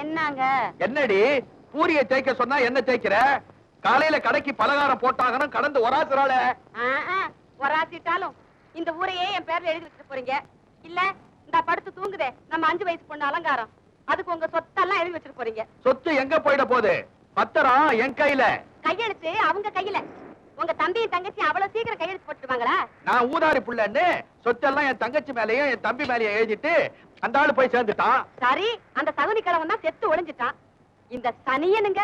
என்னங்க? என்னடி? பூரிய தேய்க்க சொன்னா என்ன தேய்க்கிற? காலையில கடைக்கு பலகாரம் போட்டாங்கன்னு கடந்து ஒராசுறாள. ஒராசிட்டாலும் இந்த ஊரையே என் பேர்ல எழுதி வச்சுட்டு போறீங்க. இல்ல இந்த படுத்து தூங்குதே. நம்ம அஞ்சு வயசு பொண்ணு அலங்காரம். அதுக்கு உங்க சொத்தெல்லாம் எழுதி வச்சுட்டு போறீங்க. சொத்து எங்க போயிட போகுது? பத்திரம் என் கையில? கையெழுத்து அவங்க கையில. உங்க தம்பியும் தங்கச்சி அவ்வளவு சீக்கிரம் கையெழுத்து போட்டுருவாங்களா? நான் ஊதாரி புள்ளன்னு சொத்தெல்லாம் என் தங்கச்சி மேலயும் என் தம்பி மேலயும் எழுதிட்டு அந்த ஆளு போய் சேர்ந்துட்டான் சரி அந்த சகுனி கிழவன் தான் செத்து ஒளிஞ்சிட்டான் இந்த சனியனுங்க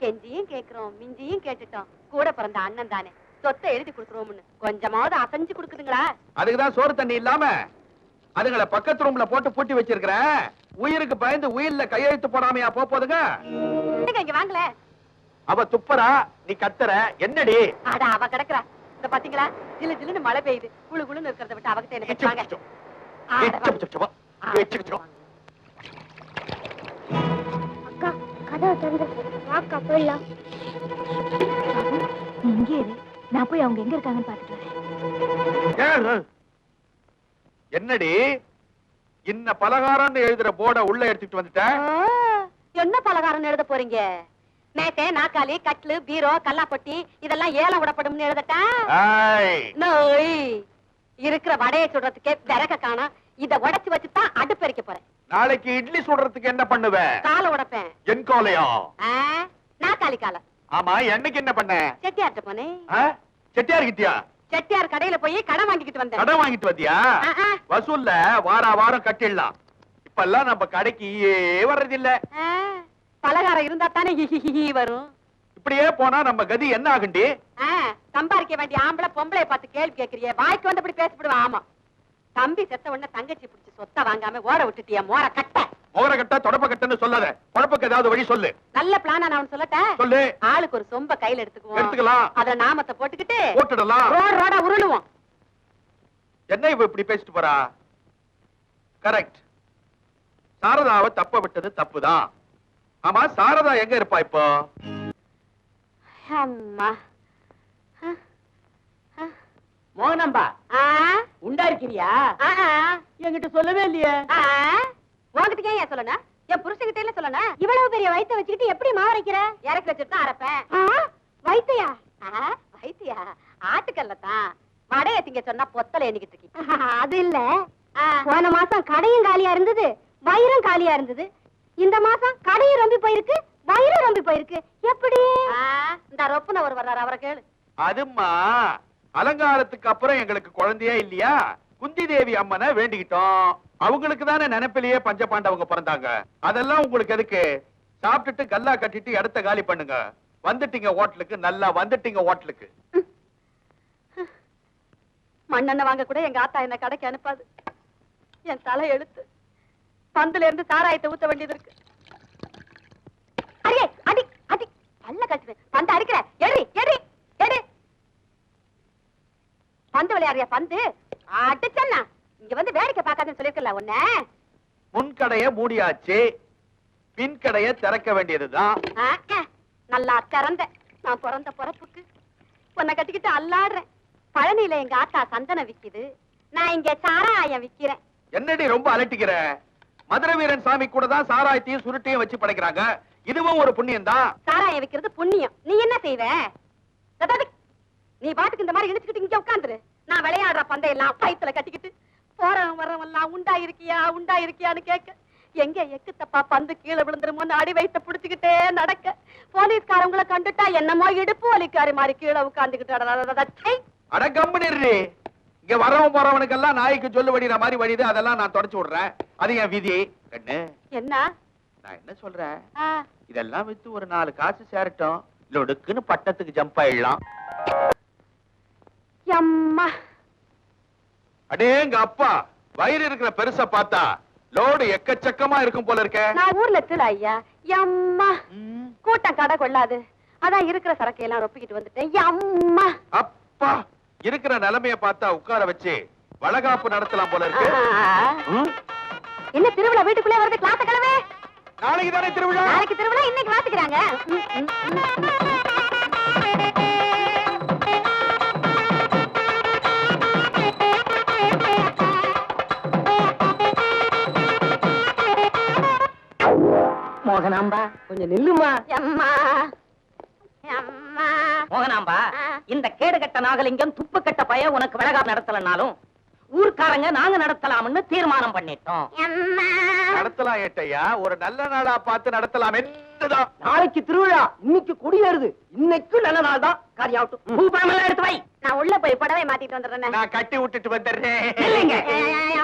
கெஞ்சியும் கேக்குறோம் மிஞ்சியும் கேட்டுட்டோம் கூட பிறந்த அண்ணன் தானே சொத்தை எழுதி கொடுத்துருவோம்னு கொஞ்சமாவது அசைஞ்சு கொடுக்குதுங்களா அதுக்குதான் சோறு தண்ணி இல்லாம அதுங்களை பக்கத்து ரூம்ல போட்டு பூட்டி வச்சிருக்கிறேன் உயிருக்கு பயந்து உயிர்ல கையெழுத்து போடாமையா போதுங்க இங்க வாங்கல அவ துப்புறா நீ கத்துற என்னடி அட அவ கிடக்குறா இந்த பாத்தீங்களா ஜிலு ஜிலுன்னு மழை பெய்யுது குளு குளுன்னு இருக்கிறத விட்டு அவகிட்ட என்ன இச்சு, பேசுவாங்க இச்சு. ஆட இச்சு, வா. இச்சு, இச்சு. இச்சு, இச்சு. அக்கா கதவை திறந்து வாக்கா போயிடலாம் இங்கே இரு நான் போய் அவங்க எங்க இருக்காங்கன்னு பாத்துட்டு வரேன்? என்னடி இன்ன பலகாரம்னு எழுதுற போர்ட உள்ள எடுத்துட்டு வந்துட்ட என்ன பலகாரம் எழுத போறீங்க மேட்டை நாக்காளி கட்லு பீரோ கல்லாப்பொட்டி இதெல்லாம் ஏலம் விடப்படும்னு எழுதட்டா நோய் இருக்கிற வடையை சுடுறதுக்கே விறக காணோம் இத உடைச்சு வச்சு தான் அடுப்பெரிக்க போறேன். நாளைக்கு இட்லி சுடுறதுக்கு என்ன பண்ணுவ காலை உடைப்பேன். என் கோலையா? ஆ, நாக்காளி காலம். ஆமா என்னைக்கு என்ன பண்ண? செட்டியார்ட்ட போனேன்? செட்டியார் கிட்டியா? செட்டியார் கடையில போய் கடன் வாங்கிக்கிட்டு வந்தேன். கடன் வாங்கிட்டு வந்தியா. வசூல்ல வார வாரம் கட்டிடலாம். இப்பெல்லாம் நம்ம கடைக்கு வர்றதில்ல. பலகாரம் இருந்தா தானே வரும். இப்படியே போனா நம்ம கதி என்ன ஆகுண்டி? சம்பாதிக்க வேண்டிய ஆம்பளை பொம்பளை பார்த்து கேள்வி கேக்குறியே வாய்க்கு வந்தபடி பேசப்படுவா ஆமா. தம்பி செத்த உடனே தங்கச்சி பிடிச்சி சொத்தை வாங்காம ஓட விட்டுட்டிய? மோர கட்ட. முகர கட்ட தொடப்ப கட்டன்னு சொல்லாத. குழப்பக்கு ஏதாவது வழி சொல்லு. நல்ல பிளானா நான் சொல்லட்டேன் சொல்லு. ஆளுக்கு ஒரு சொம்ப கையில எடுத்துக்குவோம். எடுத்துக்கலாம். அத நாமத்தை போட்டுக்கிட்டு போட்டுடலாம். ரோடு ரோடா உருளுவோம். என்ன இவ இப்படி பேசிட்டு போறா? கரெக்ட் சாரதாவை தப்ப விட்டது தப்புதான். ஆமா சாரதா எங்க இருப்பா இப்போ? அம்மா. மோகனம்பா. ஆ, உண்டா இருக்கிறியா? என்கிட்ட சொல்லவே இல்லையே. ஆ. உன்கிட்ட ஏன் சொல்லணும்? என் புருஷன்கிட்ட இல்ல சொல்லணும்? இவ்வளவு பெரிய வயித்தை வச்சுக்கிட்டு எப்படி மாவரைக்கிற இறக்கி வச்சுட்டு தான் அரைப்பேன். வைத்தியா வைத்தியா ஆட்டுக்கல்ல தான் வடைய திங்க சொன்னா பொத்தல எண்ணிக்கிட்டு இருக்கீங்க. அது இல்ல. போன மாசம் கடையும் காலியா இருந்தது வயிறும் காலியா இருந்தது. இந்த மாசம் கடையும் ரொம்பி போயிருக்கு வயிறும் ரொம்பி போயிருக்கு. எப்படி? இந்த ரொப்புன ஒரு வர்றாரு அவரை கேளு. அதும்மா அலங்காரத்துக்கு அப்புறம் எங்களுக்கு குழந்தையே இல்லையா? குந்தி தேவி அம்மனை வேண்டிக்கிட்டோம். அவங்களுக்கு தானே நினைப்பிலேயே பஞ்ச பாண்டவங்க பிறந்தாங்க. அதெல்லாம் உங்களுக்கு எதுக்கு? சாப்பிட்டுட்டு கல்லா கட்டிட்டு இடத்த காலி பண்ணுங்க. வந்துட்டீங்க ஹோட்டலுக்கு நல்லா வந்துட்டீங்க ஹோட்டலுக்கு. மண்ணெண்ணெய் வாங்க கூட எங்க ஆத்தா என்ன கடைக்கு அனுப்பாது. என் தலை எழுத்து. பந்துல இருந்து சாராயத்தை ஊத்த வேண்டியது இருக்கு. அடி அடி. பல்ல கட்டுவேன் பந்த அடிக்க விளையாடுறியா பந்து? அடிச்சண்ணா இங்க வந்து வேடிக்கை பார்க்காதுன்னு சொல்லிருக்கல உன்ன. முன்கடைய மூடியாச்சு பின்கடைய திறக்க வேண்டியதுதான். நல்லா திறந்த. நான் பிறந்த பிறப்புக்கு உன்னை கட்டிக்கிட்டு அல்லாடுறேன். பழனியில எங்க ஆத்தா சந்தனம் விக்குது. நான் இங்க சாராயம் விக்கிறேன். என்னடி ரொம்ப அலட்டிக்கிற? மதுரை வீரன் சாமி கூட தான் சாராயத்தையும் சுருட்டையும் வச்சு படைக்கிறாங்க. இதுவும் ஒரு புண்ணியம் தான் சாராயம் விக்கிறது புண்ணியம். நீ என்ன செய்வ? நீ பாட்டுக்கு இந்த மாதிரி இழுச்சுக்கிட்டு இங்க உட்காந்துரு. நான் விளையாடுற பந்தையெல்லாம் வயித்துல கட்டிக்கிட்டு போறவன் வர்றவன் எல்லாம் உண்டா இருக்கியா உண்டா இருக்கியான்னு கேட்க எங்க எக்கு தப்பா பந்து கீழே விழுந்துருமோன்னு அடி வயித்த புடிச்சுக்கிட்டே நடக்க. போலீஸ்காரங்களை கண்டுட்டா என்னமோ இடுப்பு வலிக்காரி மாதிரி கீழே உட்காந்துக்கிட்டு அட கம்பெனி இங்க வரவன் போறவனுக்கெல்லாம் நாய்க்கு சொல்லு வடிகிற மாதிரி வழிது அதெல்லாம் நான் தொடச்சு விடுறேன். அது என் விதி. கண்ணு. என்ன? நான் என்ன சொல்றேன்? இதெல்லாம் வித்து ஒரு நாலு காசு சேரட்டும். லொடுக்குன்னு பட்டத்துக்கு ஜம்ப் ஆயிடலாம். எம்மா அடேங்க அப்பா வயிறு இருக்கிற பெருசா பார்த்தா லோடு எக்கச்சக்கமா இருக்கும் போல இருக்க. நான் ஊர்ல திரு ஐயா. எம்மா கூட்டம் கடை கொள்ளாது. அதான் இருக்கிற சரக்கையெல்லாம் ரொப்பிக்கிட்டு வந்துட்டேன். எம்மா அப்பா இருக்கிற நிலைமைய பார்த்தா உட்கார வச்சு வளகாப்பு நடத்தலாம் போல இருக்கு? என்ன திருவிழா வீட்டுக்குள்ளே வருது? கிளாஸ் கிழமை நாளைக்கு தானே திருவிழா? நாளைக்கு திருவிழா? இன்னைக்கு வாத்துக்கிறாங்க. மோகனாம்பா கொஞ்சம் நில்லுமா? அம்மா அம்மா மோகனாம்பா. இந்த கேடு கட்ட நாகலிங்கம் துப்பு கட்ட பய உனக்கு விலகா நடத்தலனாலும் ஊர்க்காரங்க நாங்க நடத்தலாம்னு தீர்மானம் பண்ணிட்டோம். அம்மா நடத்தலாம் ஏட்டையா? ஒரு நல்ல நாடா பார்த்து நடத்தலாம் என்னதான் நாளைக்கு திருவிழா இன்னைக்கு குடியேறுது. இன்னைக்கு நல்ல நாள் தான் பழமெல்லாம் எடுத்து வை. நான் உள்ள போய் புடவை மாத்திட்டு வந்துடுறேன். நான் கட்டி விட்டுட்டு வந்துடுறேன். இல்லைங்க.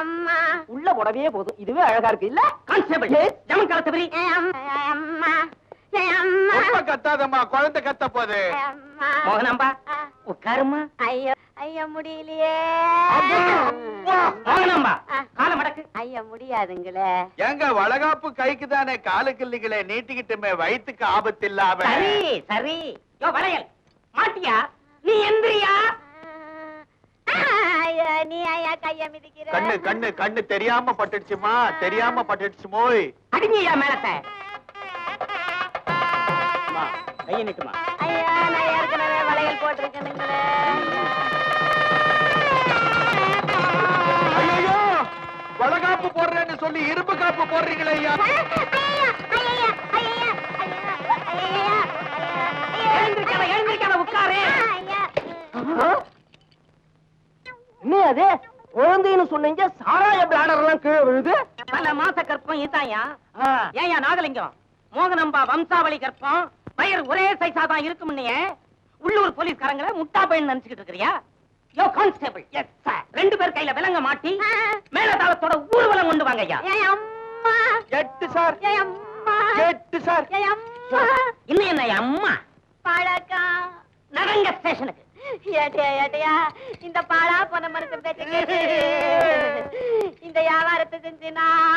அம்மா. உள்ள புடவையே போதும். இதுவே அழகா இருக்கு. இல்ல? கான்ஸ்டபிள் ஜமன் காலத்து பிரி அம்மா. அம்மா. ரொம்ப கத்தாதம்மா. குழந்தை கத்த போகுது. அம்மா. மோகனாம்பா உட்காருமா. ஐயோ ஐயோ முடியலையே. மோகனாம்பா ஆ. கால மடக்கு. ஐயோ முடியாதுங்களே. எங்க வளகாப்பு கைக்கு தானே காலுக்கு இல்லைங்களே நீட்டிக்கிட்டுமே வயிற்றுக்கு ஆபத்து இல்லாம. சரி சரி. யோ வளையல். மாட்டியா? நீ எந்திரியா நீ ஐயா கைய மிதிக்கிற கண்ணு கண்ணு கண்ணு தெரியாம பட்டுடுச்சுமா தெரியாம பட்டுடுச்சு மோய் அடிங்கய்யா மேலத்தை கையை நிட்டுமா ஐயா நான் ஏற்கனவே வளையல் போட்டிருக்கேனுங்களே ஐயோ வளகாப்பு போடுறேன்னு சொல்லி இரும்பு காப்பு போடுறீங்களே ஐயா எழுந்திருக்காத உட்காரு என்ன அது? குழந்தைன்னு சொன்னீங்க சாராய பிளாடர் எல்லாம் கீழே விழுது? பல மாச கற்பம் இதாயா ஏயா நாகலிங்கம்? மோகனம்பா வம்சாவளி கற்பம். வயிறு ஒரே சைஸா தான் இருக்கும் உள்ளூர் போலீஸ்காரங்களை முட்டா பையன் நினைச்சுக்கிட்டு இருக்கிறியா? யோ கான்ஸ்டபிள் எஸ் சார் ரெண்டு பேர் கையில விலங்க மாட்டி மேலதாளத்தோட ஊர்வலம் கொண்டு வாங்க ஐயா எட்டு சார் எட்டு சார் இன்னும் என்ன அம்மா? பழக்கம். நடங்க ஸ்டேஷனுக்கு ஏட்டையா ஏட்டையா? இந்த பாழா போன மனுஷன் பேச்சு இந்த வியாபாரத்தை செஞ்சு நான்